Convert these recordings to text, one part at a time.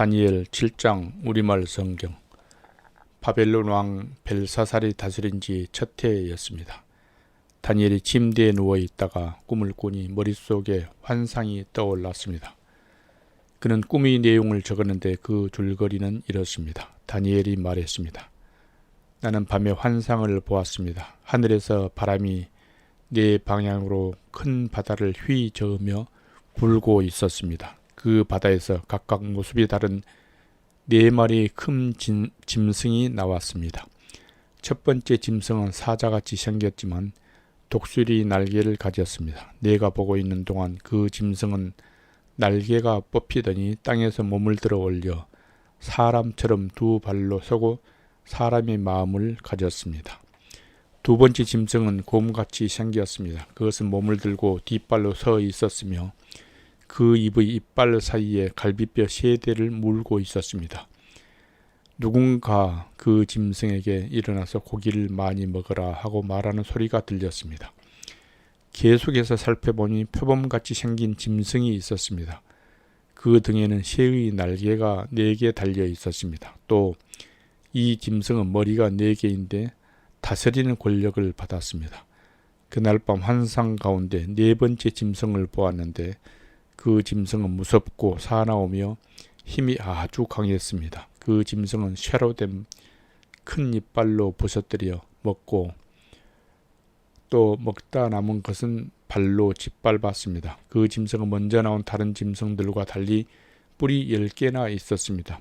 다니엘 7장 우리말 성경 바벨론 왕 벨사살이 다스린 지 첫 해였습니다. 다니엘이 침대에 누워 있다가 꿈을 꾸니 머릿속에 환상이 떠올랐습니다. 그는 꿈의 내용을 적었는데 그 줄거리는 이렇습니다. 다니엘이 말했습니다. 나는 밤에 환상을 보았습니다. 하늘에서 바람이 내 방향으로 큰 바다를 휘저으며 불고 있었습니다. 그 바다에서 각각 모습이 다른 네 마리 큰 짐, 짐승이 나왔습니다. 첫 번째 짐승은 사자같이 생겼지만 독수리 날개를 가졌습니다. 내가 보고 있는 동안 그 짐승은 날개가 뽑히더니 땅에서 몸을 들어 올려 사람처럼 두 발로 서고 사람의 마음을 가졌습니다. 두 번째 짐승은 곰같이 생겼습니다. 그것은 몸을 들고 뒷발로 서 있었으며 그 입의 이빨 사이에 갈비뼈 세 대를 물고 있었습니다. 누군가 그 짐승에게 일어나서 고기를 많이 먹어라 하고 말하는 소리가 들렸습니다. 계속해서 살펴보니 표범같이 생긴 짐승이 있었습니다. 그 등에는 새의 날개가 네 개 달려 있었습니다. 또 이 짐승은 머리가 네 개인데 다스리는 권력을 받았습니다. 그날 밤 환상 가운데 네 번째 짐승을 보았는데 그 짐승은 무섭고 사나우며 힘이 아주 강했습니다. 그 짐승은 쇠로 된 큰 이빨로 부서뜨려 먹고 또 먹다 남은 것은 발로 짓밟았습니다. 그 짐승은 먼저 나온 다른 짐승들과 달리 뿔이 10개나 있었습니다.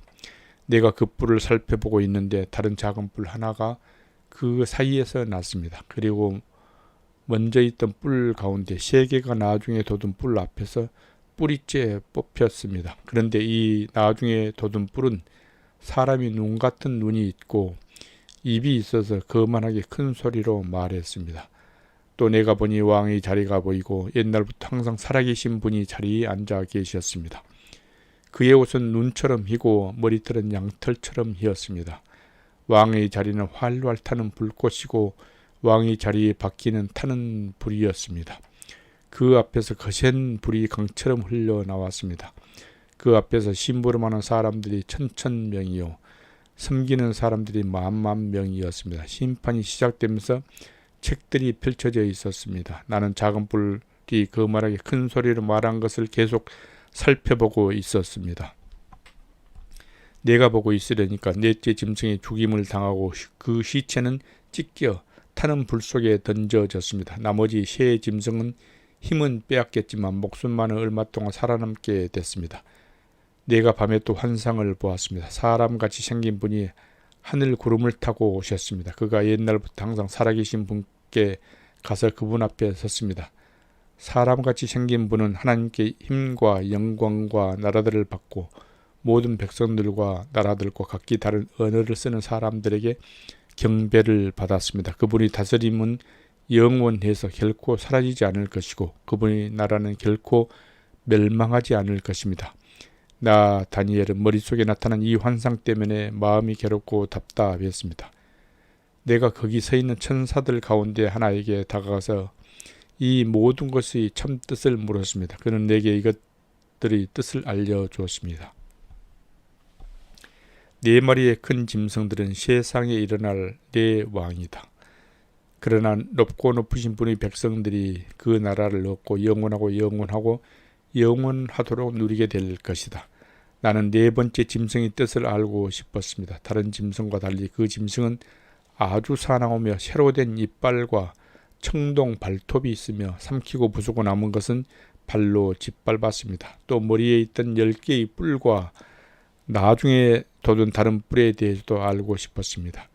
내가 그 뿔을 살펴보고 있는데 다른 작은 뿔 하나가 그 사이에서 났습니다. 그리고 먼저 있던 뿔 가운데 세 개가 나중에 돋은 뿔 앞에서 뿌리째 뽑혔습니다. 그런데 이 나중에 돋은 뿔은 사람이 눈 같은 눈이 있고 입이 있어서 거만하게 큰 소리로 말했습니다. 또 내가 보니 왕의 자리가 보이고 옛날부터 항상 살아계신 분이 자리에 앉아 계셨습니다. 그의 옷은 눈처럼 희고 머리털은 양털처럼 희었습니다. 왕의 자리는 활활 타는 불꽃이고 왕의 자리에 바뀌는 타는 불이었습니다. 그 앞에서 거센 불이 강처럼 흘러나왔습니다. 그 앞에서 심부름하는 사람들이 천천 명이요 섬기는 사람들이 만만 명이었습니다. 심판이 시작되면서 책들이 펼쳐져 있었습니다. 나는 작은 뿔이 거만하게 큰 소리로 말한 것을 계속 살펴보고 있었습니다. 내가 보고 있으려니까 넷째 짐승이 죽임을 당하고 그 시체는 찢겨 타는 불 속에 던져졌습니다. 나머지 세 짐승은 힘은 빼앗겼지만 목숨만은 얼마 동안 살아남게 됐습니다. 내가 밤에 또 환상을 보았습니다. 사람같이 생긴 분이 하늘 구름을 타고 오셨습니다. 그가 옛날부터 항상 살아계신 분께 가서 그분 앞에 섰습니다. 사람같이 생긴 분은 하나님께 힘과 영광과 나라들을 받고 모든 백성들과 나라들과 각기 다른 언어를 쓰는 사람들에게 경배를 받았습니다. 그분이 다스림은 영원해서 결코 사라지지 않을 것이고 그분의 나라는 결코 멸망하지 않을 것입니다. 나 다니엘은 머릿속에 나타난 이 환상 때문에 마음이 괴롭고 답답했습니다. 내가 거기 서 있는 천사들 가운데 하나에게 다가가서 이 모든 것의 참 뜻을 물었습니다. 그는 내게 이것들의 뜻을 알려주었습니다. 네 마리의 큰 짐승들은 세상에 일어날 내 왕이다. 그러나 높고 높으신 분의 백성들이 그 나라를 얻고 영원하고 영원하고 영원하도록 누리게 될 것이다. 나는 네 번째 짐승의 뜻을 알고 싶었습니다. 다른 짐승과 달리 그 짐승은 아주 사나우며 새로 된 이빨과 청동 발톱이 있으며 삼키고 부수고 남은 것은 발로 짓밟았습니다. 또 머리에 있던 열 개의 뿔과 나중에 돋은 다른 뿔에 대해서도 알고 싶었습니다.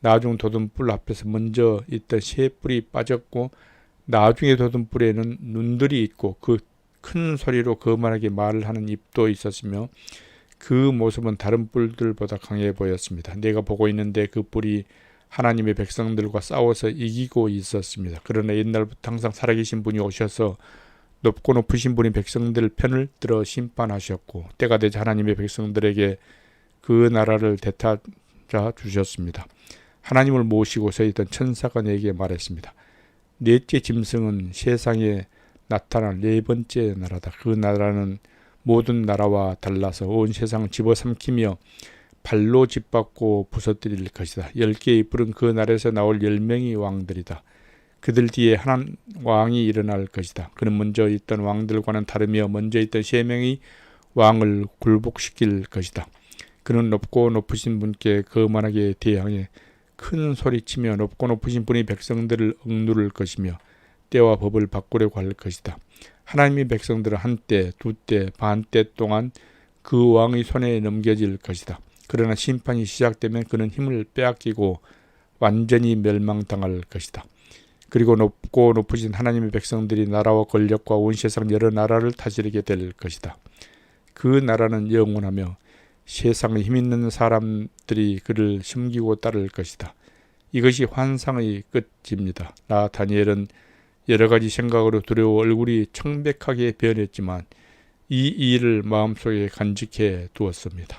나중 돋은 뿔 앞에서 먼저 있던 새 뿔이 빠졌고 나중에 돋은 뿔에는 눈들이 있고 그 큰 소리로 거만하게 말을 하는 입도 있었으며 그 모습은 다른 뿔들보다 강해 보였습니다. 내가 보고 있는데 그 뿔이 하나님의 백성들과 싸워서 이기고 있었습니다. 그러나 옛날부터 항상 살아계신 분이 오셔서 높고 높으신 분이 백성들 편을 들어 심판하셨고 때가 되자 하나님의 백성들에게 그 나라를 되찾아 주셨습니다. 하나님을 모시고 서 있던 천사가 내게 말했습니다. 넷째 짐승은 세상에 나타날 네 번째 나라다. 그 나라는 모든 나라와 달라서 온 세상을 집어삼키며 발로 짓밟고 부서뜨릴 것이다. 열 개의 뿔은 그 날에서 나올 열 명의 왕들이다. 그들 뒤에 한 왕이 일어날 것이다. 그는 먼저 있던 왕들과는 다르며 먼저 있던 세 명의 왕을 굴복시킬 것이다. 그는 높고 높으신 분께 거만하게 대항해 큰 소리치며 높고 높으신 분이 백성들을 억누를 것이며 때와 법을 바꾸려고 할 것이다. 하나님의 백성들은 한때, 두때, 반때 동안 그 왕의 손에 넘겨질 것이다. 그러나 심판이 시작되면 그는 힘을 빼앗기고 완전히 멸망당할 것이다. 그리고 높고 높으신 하나님의 백성들이 나라와 권력과 온 세상 여러 나라를 다스리게 될 것이다. 그 나라는 영원하며 세상에 힘 있는 사람들이 그를 숨기고 따를 것이다. 이것이 환상의 끝입니다. 나 다니엘은 여러 가지 생각으로 두려워 얼굴이 청백하게 변했지만 이 일을 마음속에 간직해 두었습니다.